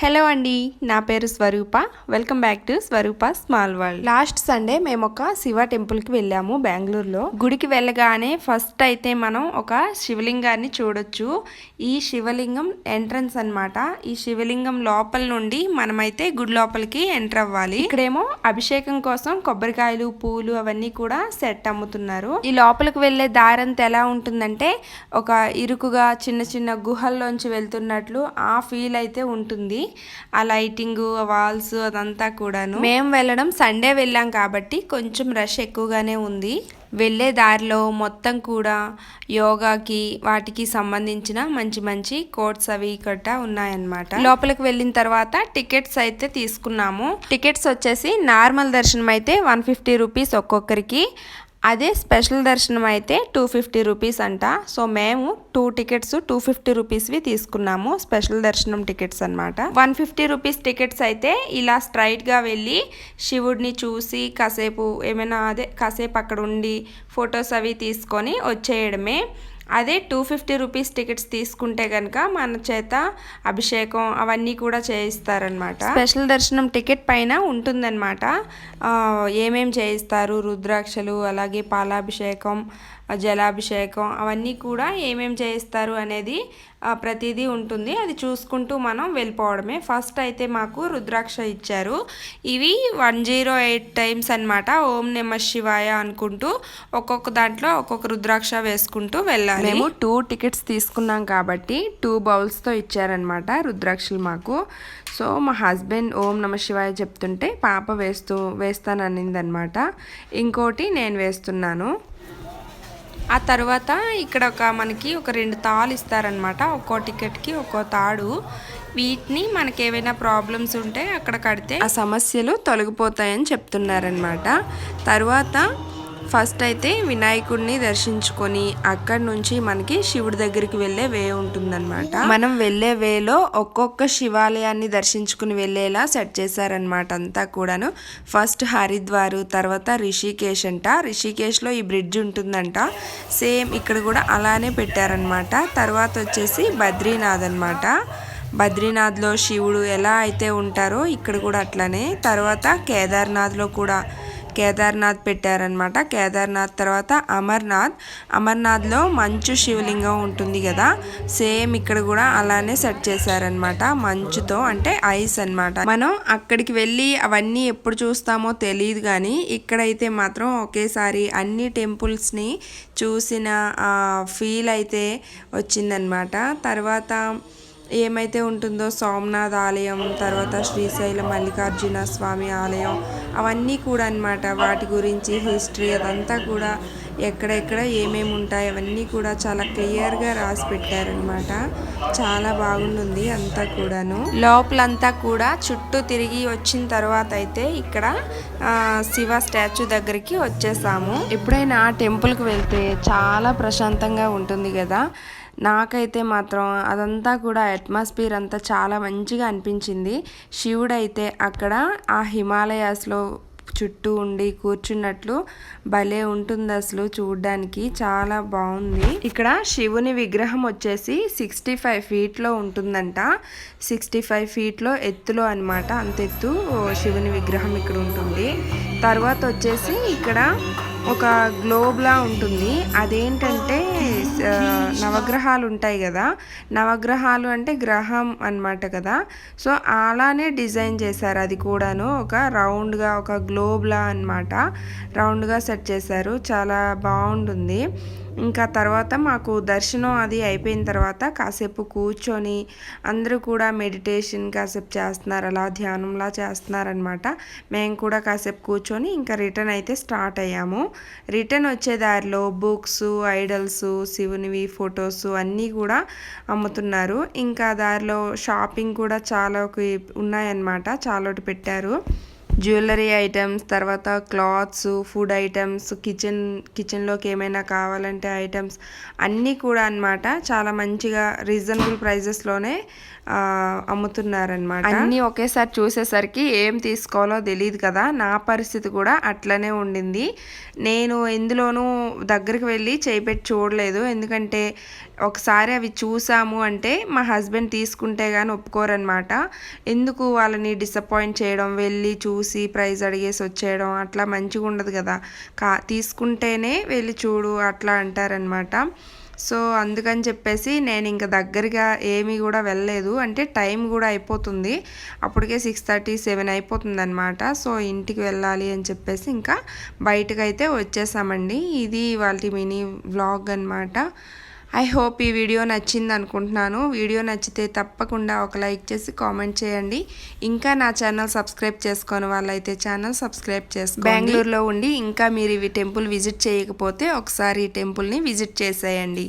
Hello అండి నా పేరు Swarupa. Welcome back to Swarupa small world last Sunday మేము ఒక శివ టెంపుల్కి వెళ్ళాము బెంగళూరులో. గుడికి వెళ్ళగానే ఫస్ట్ అయితే మనం ఒక శివలింగాన్ని చూడొచ్చు. ఈ శివలింగం ఎంట్రన్స్ అన్నమాట. ఈ శివలింగం లోపల నుండి మనమైతే గుడి లోపలికి ఎంటర్ అవ్వాలి. ఇక్కడేమో అభిషేకం కోసం కొబ్బరికాయలు పూలు అవన్నీ కూడా సెట్ అమ్ముతున్నారు. ఈ లోపలికి వెళ్ళే దారంతా ఎలా ఉంటుందంటే ఒక ఇరుకుగా చిన్న చిన్న గుహల్లోంచి వెళ్తున్నట్లు ఆ ఫీల్ అయితే ఉంటుంది. ఆ లైటింగ్ వాల్స్ అదంతా కూడాను. మేము వెళ్ళడం సండే వెళ్ళాం కాబట్టి కొంచెం రష్ ఎక్కువగానే ఉంది. వెళ్ళే దారిలో మొత్తం కూడా యోగాకి వాటికి సంబంధించిన మంచి మంచి కోట్స్ అవి కట్ట ఉన్నాయన్నమాట. లోపలికి వెళ్ళిన తర్వాత టికెట్స్ అయితే తీసుకున్నాము. టికెట్స్ వచ్చేసి నార్మల్ దర్శనం అయితే వన్ ఫిఫ్టీ రూపీస్ ఒక్కొక్కరికి. అదే స్పెషల్ దర్శనం అయితే టూ ఫిఫ్టీ రూపీస్ అంట. సో మేము టూ టికెట్స్ టూ ఫిఫ్టీ రూపీస్వి తీసుకున్నాము స్పెషల్ దర్శనం టికెట్స్ అనమాట వన్ ఫిఫ్టీ రూపీస్ టికెట్స్ అయితే ఇలా స్ట్రైట్గా వెళ్ళి శివుడిని చూసి కాసేపు ఏమైనా అదే కాసేపు అక్కడ ఉండి ఫొటోస్ అవి తీసుకొని వచ్చేయడమే. అదే టూ ఫిఫ్టీ రూపీస్ టికెట్స్ తీసుకుంటే కనుక మన చేత అభిషేకం అవన్నీ కూడా చేయిస్తారనమాట స్పెషల్ దర్శనం టికెట్ పైన ఉంటుందన్నమాట. ఏమేం చేయిస్తారు? రుద్రాక్షలు అలాగే పాలాభిషేకం జలాభిషేకం అవన్నీ కూడా ఏమేం చేయిస్తారు అనేది ప్రతిదీ ఉంటుంది. అది చూసుకుంటూ మనం వెళ్ళిపోవడమే. ఫస్ట్ అయితే మాకు రుద్రాక్ష ఇచ్చారు. ఇవి వన్ జీరో ఎయిట్ టైమ్స్ అనమాట ఓం నమ శివాయ అనుకుంటూ ఒక్కొక్క దాంట్లో ఒక్కొక్క రుద్రాక్ష వేసుకుంటూ వెళ్ళాలి. మేము టూ టికెట్స్ తీసుకున్నాం కాబట్టి టూ బౌల్స్తో ఇచ్చారనమాట రుద్రాక్షలు మాకు. సో మా హస్బెండ్ ఓం నమ శివాయ చెప్తుంటే పాప వేస్తూ వేస్తాననిందనమాట ఇంకోటి నేను వేస్తున్నాను. ఆ తర్వాత ఇక్కడ ఒక మనకి ఒక రెండు తాళ్ళు ఇస్తారనమాట ఒక్కో టికెట్కి ఒక్కో తాడు. వీటిని మనకి ఏవైనా ప్రాబ్లమ్స్ ఉంటే అక్కడ కడితే ఆ సమస్యలు తొలగిపోతాయని చెప్తున్నారనమాట తర్వాత ఫస్ట్ అయితే వినాయకుడిని దర్శించుకొని అక్కడి నుంచి మనకి శివుడి దగ్గరికి వెళ్ళే వే ఉంటుందన్నమాట. మనం వెళ్ళే వేలో ఒక్కొక్క శివాలయాన్ని దర్శించుకుని వెళ్ళేలా సెట్ చేశారనమాట అంతా కూడాను. ఫస్ట్ హరిద్వారు తర్వాత రిషికేష్ అంట. రిషికేష్లో ఈ బ్రిడ్జ్ ఉంటుందంట. సేమ్ ఇక్కడ కూడా అలానే పెట్టారనమాట తర్వాత వచ్చేసి బద్రీనాథ్ అనమాట బద్రీనాథ్లో శివుడు ఎలా అయితే ఉంటారో ఇక్కడ కూడా అట్లనే. తర్వాత కేదార్నాథ్లో కూడా కేదార్నాథ్ పెట్టారనమాట కేదార్నాథ్ తర్వాత అమర్నాథ్. అమర్నాథ్లో మంచు శివలింగం ఉంటుంది కదా సేమ్ ఇక్కడ కూడా అలానే సెట్ చేశారనమాట మంచుతో అంటే ఐస్ అనమాట మనం అక్కడికి వెళ్ళి అవన్నీ ఎప్పుడు చూస్తామో తెలియదు కానీ ఇక్కడైతే మాత్రం ఒకేసారి అన్ని టెంపుల్స్ని చూసిన ఫీల్ అయితే వచ్చిందనమాట తర్వాత ఏమైతే ఉంటుందో సోమనాథ్ ఆలయం తర్వాత శ్రీశైలం మల్లికార్జున స్వామి ఆలయం అవన్నీ కూడా అనమాట వాటి గురించి హిస్టరీ అదంతా కూడా ఎక్కడెక్కడ ఏమేమి ఉంటాయి అవన్నీ కూడా చాలా క్లియర్గా రాసి పెట్టారనమాట చాలా బాగుంటుంది అంతా కూడాను. లోపలంతా కూడా చుట్టూ తిరిగి వచ్చిన తర్వాత అయితే ఇక్కడ శివ స్టాచ్యూ దగ్గరికి వచ్చేసాము. ఎప్పుడైనా టెంపుల్కి వెళ్తే చాలా ప్రశాంతంగా ఉంటుంది కదా. నాకైతే మాత్రం అదంతా కూడా అట్మాస్ఫియర్ అంతా చాలా మంచిగా అనిపించింది. శివుడైతే అక్కడ ఆ హిమాలయాస్లో చుట్టూ ఉండి కూర్చున్నట్లు భలే ఉంటుంది అసలు చూడడానికి. చాలా బాగుంది. ఇక్కడ శివుని విగ్రహం వచ్చేసి సిక్స్టీ ఫైవ్ ఫీట్లో ఉంటుందంట. సిక్స్టీ ఫైవ్ ఫీట్లో ఎత్తులో అనమాట అంత ఎత్తు శివుని విగ్రహం ఇక్కడ ఉంటుంది. తర్వాత వచ్చేసి ఇక్కడ ఒక గ్లోబ్లా ఉంటుంది. అదేంటంటే నవగ్రహాలు ఉంటాయి కదా. నవగ్రహాలు అంటే గ్రహం అనమాట కదా. సో అలానే డిజైన్ చేశారు. అది కూడాను ఒక రౌండ్గా ఒక గ్లోబ్లా అనమాట రౌండ్గా సెట్ చేశారు. చాలా బాగుంటుంది. ఇంకా తర్వాత మాకు దర్శనం అది అయిపోయిన తర్వాత కాసేపు కూర్చొని అందరూ కూడా మెడిటేషన్ కాసేపు చేస్తున్నారు అలా ధ్యానంలా చేస్తున్నారనమాట మేము కూడా కాసేపు కూర్చొని ఇంకా రిటర్న్ అయితే స్టార్ట్ అయ్యాము. రిటర్న్ వచ్చే దారిలో బుక్స్ ఐడల్స్ శివునివి ఫొటోస్ అన్నీ కూడా అమ్ముతున్నారు. ఇంకా దారిలో షాపింగ్ కూడా చాలా ఉన్నాయన్నమాట చాలా పెట్టారు. జ్యువెలరీ ఐటమ్స్ తర్వాత క్లాత్స్ ఫుడ్ ఐటమ్స్ కిచెన్ కిచెన్లోకి ఏమైనా కావాలంటే ఐటమ్స్ అన్నీ కూడా అన్నమాట. చాలా మంచిగా రీజనబుల్ ప్రైజెస్లోనే అమ్ముతున్నారనమాట అన్నీ ఒకేసారి చూసేసరికి ఏం తీసుకోవాలో తెలియదు కదా. నా పరిస్థితి కూడా అట్లనే ఉండింది. నేను ఎందులోనూ దగ్గరికి వెళ్ళి చేయిపెట్టి చూడలేదు. ఎందుకంటే ఒకసారి అవి చూసాము అంటే మా హస్బెండ్ తీసుకుంటే కానీ ఒప్పుకోరనమాట ఎందుకు వాళ్ళని డిసప్పాయింట్ చేయడం వెళ్ళి చూ చూసి ప్రైజ్ అడిగేసి వచ్చేయడం అట్లా మంచిగా ఉండదు కదా. కా తీసుకుంటేనే వెళ్ళి చూడు అట్లా అంటారనమాట సో అందుకని చెప్పేసి నేను ఇంకా దగ్గరగా ఏమీ కూడా వెళ్ళలేదు. అంటే టైం కూడా అయిపోతుంది. అప్పటికే సిక్స్ థర్టీ సెవెన్ అయిపోతుంది అనమాట సో ఇంటికి వెళ్ళాలి అని చెప్పేసి ఇంకా బయటకైతే అయితే వచ్చేసామండి. ఇది వాళ్ళ మినీ వ్లాగ్ అనమాట ఐ హోప్ ఈ వీడియో నచ్చింది అనుకుంటున్నాను. వీడియో నచ్చితే తప్పకుండా ఒక లైక్ చేసి కామెంట్ చేయండి. ఇంకా నా ఛానల్ సబ్స్క్రైబ్ చేసుకొని వాళ్ళైతే ఛానల్ సబ్స్క్రైబ్ చేసుకోండి. బెంగళూరులో ఉండి ఇంకా మీరు ఇవి టెంపుల్ విజిట్ చేయకపోతే ఒకసారి ఈ టెంపుల్ని విజిట్ చేసేయండి.